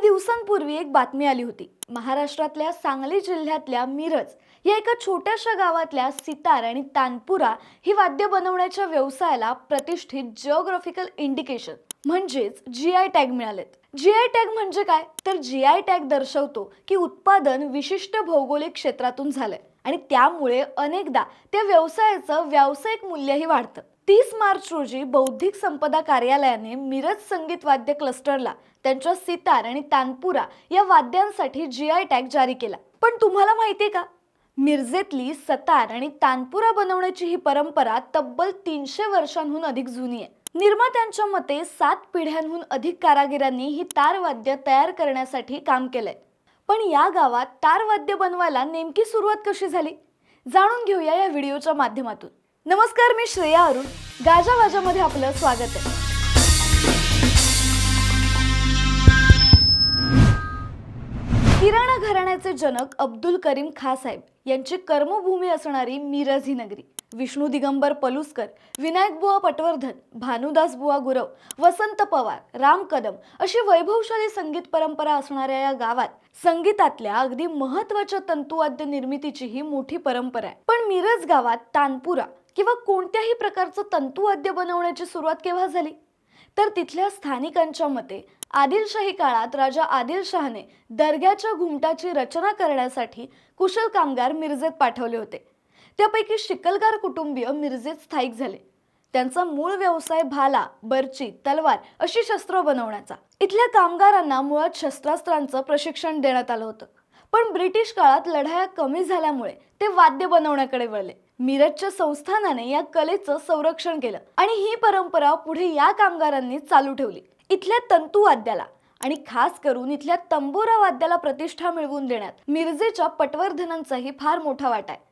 दिवसांपूर्वी एक बातमी आली होती. महाराष्ट्रातल्या सांगली जिल्ह्यातल्या मिरज या एका छोट्याशा गावातल्या सितार आणि तानपुरा ही वाद्य बनवण्याच्या व्यवसायाला प्रतिष्ठित जिओग्राफिकल इंडिकेशन म्हणजेच जी आय टॅग मिळालेत. जी आय टॅग म्हणजे काय? तर जी आय टॅग दर्शवतो की उत्पादन विशिष्ट भौगोलिक क्षेत्रातून झालंय आणि त्यामुळे अनेकदा त्या व्यवसायाचं व्यावसायिक मूल्यही वाढतं. तीस मार्च रोजी बौद्धिक संपदा कार्यालयाने मिरज संगीत वाद्य क्लस्टरला त्यांच्या सितार आणि तानपुरा या वाद्यांसाठी जी आय टॅग जारी केला. पण तुम्हाला माहितीये का? मिरजेतली सतार आणि तानपुरा बनवण्याची ही परंपरा तब्बल तीनशे वर्षांहून अधिक जुनी आहे. निर्मात्यांच्या मते सात पिढ्यांहून अधिक कारागिरांनी ही तारवाद्य तयार करण्यासाठी काम केलंय. पण या गावात तारवाद्य बनवायला नेमकी सुरुवात कशी झाली? जाणून घेऊया या व्हिडिओच्या माध्यमातून. नमस्कार मी श्रेया अरुण. गाजा वाजामध्ये आपलं स्वागत आहे. किराणा घराण्याचे जनक अब्दुल करीम खासाहेब यांची कर्मभूमी असणारी मिरज ही नगरी. विष्णू दिगंबर पलुसकर विनायक बुवा पटवर्धन भानुदास बुवा गुरव वसंत पवार राम कदम अशी वैभवशाली संगीत परंपरा असणाऱ्या या गावात संगीतातल्या अगदी महत्त्वाच्या तंतुवाद्य निर्मितीची ही मोठी परंपरा आहे. पण मिरज गावात तानपुरा किंवा कोणत्याही प्रकारचं तंतुवाद्य बनवण्याची सुरुवात केव्हा झाली? तर तिथल्या स्थानिकांच्या मते आदिलशाही काळात राजा आदिलशहाने दर्ग्याच्या घुमटाची रचना करण्यासाठी कुशल कामगार मिरजेत पाठवले होते. त्यापैकी शिकलगार कुटुंबीय मिरजेत स्थायिक झाले. त्यांचा मूळ व्यवसाय भाला बर्ची तलवार अशी शस्त्र बनवण्याचा. इथल्या कामगारांना मुळात शस्त्रास्त्रांचं प्रशिक्षण देण्यात आलं होतं. पण ब्रिटिश काळात लढाया कमी झाल्यामुळे ते वाद्य बनवण्याकडे वळले. मिरजच्या संस्थानाने या कलेचं संरक्षण केलं आणि ही परंपरा पुढे या कामगारांनी चालू ठेवली. इथल्या तंतुवाद्याला आणि खास करून इथल्या तंबोरा वाद्याला प्रतिष्ठा मिळवून देण्यात मिरजेच्या पटवर्धनांचाही फार मोठा वाटा आहे.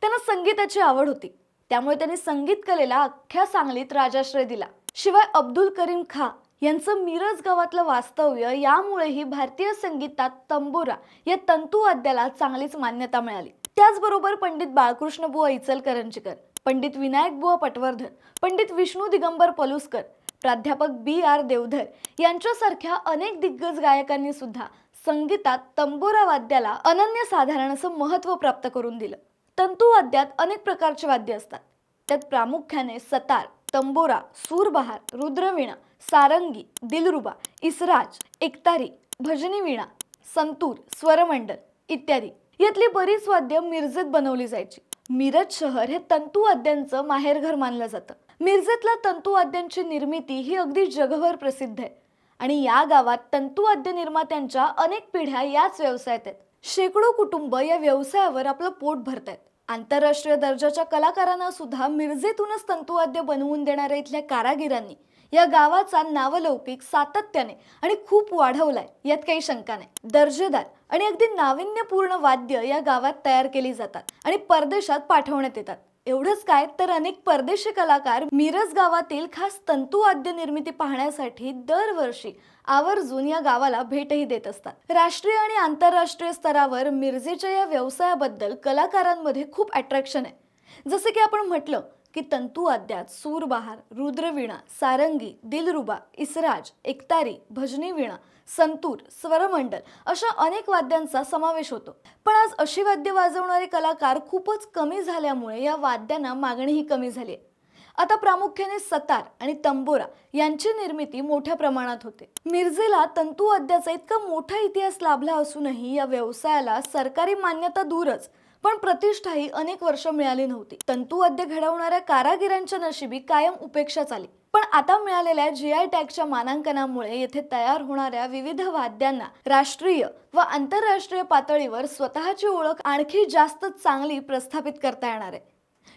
त्यांना संगीताची आवड होती. त्यामुळे त्यांनी संगीत कलेला अख्ख्या सांगलीत राजाश्रय दिला. शिवाय अब्दुल करीम खा यांचं मिरज गावातलं वास्तव्य यामुळेही भारतीय संगीतात तंबोरा या तंतुवाद्याला चांगलीच मान्यता मिळाली. त्याचबरोबर पंडित बाळकृष्ण बुवा इचलकरंजीकर पंडित विनायक बुवा पटवर्धन पंडित विष्णू दिगंबर पलुसकर प्राध्यापक बी आर देवधर यांच्यासारख्या अनेक दिग्गज गायकांनी सुद्धा संगीतात तंबोरा वाद्याला अनन्यसाधारण असं महत्त्व प्राप्त करून दिलं. तंतुवाद्यात अनेक प्रकारचे वाद्य असतात. त्यात प्रामुख्याने सतार तंबोरा सूरबहार रुद्रवीणा सारंगी दिलरुबा इसराज एकतारी भजनी वीणा संतूर स्वरमंडल इत्यादी. यातली बरीच वाद्य मिरजेत बनवली जायची. मिरज शहर हे तंतुवाद्यांचं माहेरघर मानलं जातं. मिरजेतला तंतुवाद्यांची निर्मिती ही अगदी जगभर प्रसिद्ध आहे. आणि या गावात तंतुवाद्य निर्मात्यांच्या अनेक पिढ्या याच व्यवसायात आहेत. शेकडो कुटुंब या व्यवसायावर आपलं पोट भरतायत. आंतरराष्ट्रीय दर्जाच्या कलाकारांना सुद्धा मिरजेतूनच तंतुवाद्य बनवून देणाऱ्या इथल्या कारागिरांनी या गावाचा नावलौकिक सातत्याने आणि खूप वाढवलाय यात काही शंका नाही. दर्जेदार आणि अगदी नाविन्यपूर्ण वाद्य या गावात तयार केली जातात आणि परदेशात पाठवण्यात येतात. एवढंच काय? तर अनेक परदेशी कलाकार मिरज गावातील खास तंतुवाद्य निर्मिती पाहण्यासाठी दरवर्षी आवर्जून या गावाला भेटही देत असतात. राष्ट्रीय आणि आंतरराष्ट्रीय स्तरावर मिरजेच्या या व्यवसायाबद्दल कलाकारांमध्ये खूप अट्रॅक्शन आहे. जसे की आपण म्हटलं की तंतुवाद्यात सूरबहार रुद्रवीणा सारंगी दिलरुबा इसराज एकतारी भजनी वीणा संतूर स्वरमंडल अशा अनेक वाद्यांचा समावेश होतो. पण आज अशी वाद्य वाजवणारे कलाकार खूपच कमी झाल्यामुळे या वाद्यांना मागणीही कमी झाली आहे. आता प्रामुख्याने सतार आणि तंबोरा यांची निर्मिती मोठ्या प्रमाणात होते. मिरजेला तंतुवाद्याचा इतका मोठा इतिहास लाभला असूनही या व्यवसायाला सरकारी मान्यता दूरच पण प्रतिष्ठाही अनेक वर्ष मिळाली नव्हती. तंतुवाद्य घडवणाऱ्या कारागिरांच्या नशिबी कायम उपेक्षा चाली पण आता मिळालेल्या जी आय टॅगच्या मानांकनामुळे येथे तयार होणाऱ्या विविध वाद्यांना राष्ट्रीय व आंतरराष्ट्रीय पातळीवर स्वतःची ओळख आणखी जास्त चांगली प्रस्थापित करता येणार आहे.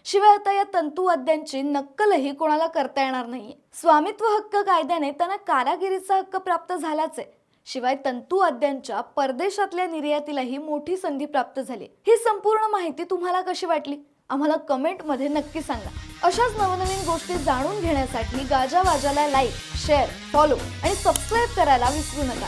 शिवाय आता या तंतुवाद्यांची नक्कलही कोणाला करता येणार नाहीये स्वामित्व हक्क कायद्याने त्यांना कारागिरीचा हक्क प्राप्त झालाच आहे. शिवाय तंतुवाद्यांच्या परदेशातल्या निर्यातीलाही मोठी संधी प्राप्त झाली ही संपूर्ण माहिती तुम्हाला कशी वाटली? आम्हाला कमेंटमध्ये नक्की सांगा. अशाच नवनवीन गोष्टी जाणून घेण्यासाठी गाजा वाजाला लाईक शेअर फॉलो आणि सबस्क्राईब करायला विसरू नका.